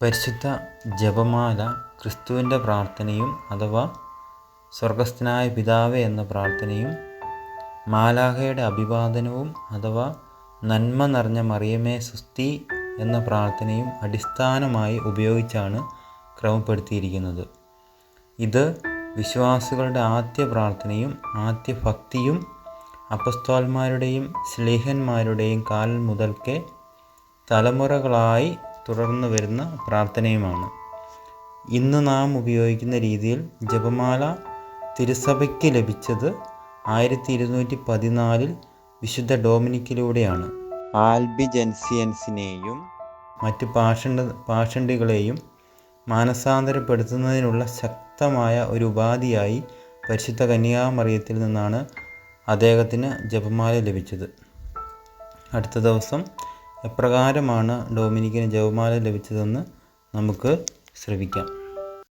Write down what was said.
പരിശുദ്ധ ജപമാല ക്രിസ്തുവിന്റെ പ്രാർത്ഥനയും അഥവാ സ്വർഗസ്ഥനായ പിതാവേ എന്ന പ്രാർത്ഥനയും മാലാഹയുടെ അഭിവാദനവും അഥവാ നന്മ നിറഞ്ഞ മറിയമേ സുസ്തി എന്ന പ്രാർത്ഥനയും അടിസ്ഥാനമായി ഉപയോഗിച്ചാണ് ക്രമപ്പെടുത്തിയിരിക്കുന്നത്. ഇത് വിശ്വാസികളുടെ ആദ്യ പ്രാർത്ഥനയും ആദ്യ ഭക്തിയും അപ്പസ്തോൽമാരുടെയും സ്ലീഹന്മാരുടെയും കാലം മുതൽക്കേ തലമുറകളായി തുടർന്നു വരുന്ന പ്രാർത്ഥനയുമാണ്. ഇന്ന് നാം ഉപയോഗിക്കുന്ന രീതിയിൽ ജപമാല തിരുസഭയ്ക്ക് ലഭിച്ചത് ആയിരത്തി ഇരുന്നൂറ്റി പതിനാലിൽ വിശുദ്ധ ഡോമിനിക്കിലൂടെയാണ്. ആൽബിജൻസിയൻസിനെയും മറ്റ് പാഷണ്ട പാഷണ്ടികളെയും മാനസാന്തരപ്പെടുത്തുന്നതിനുള്ള ശക്തമായ ഒരു ഉപാധിയായി പരിശുദ്ധ കന്യാമറിയത്തിൽ നിന്നാണ് അദ്ദേഹത്തിന് ജപമാല ലഭിച്ചത്. അടുത്ത ദിവസം എപ്രകാരമാണ് ഡൊമിനിക്കിന് ജപമാല ലഭിച്ചതെന്ന് നമുക്ക് ശ്രവിക്കാം.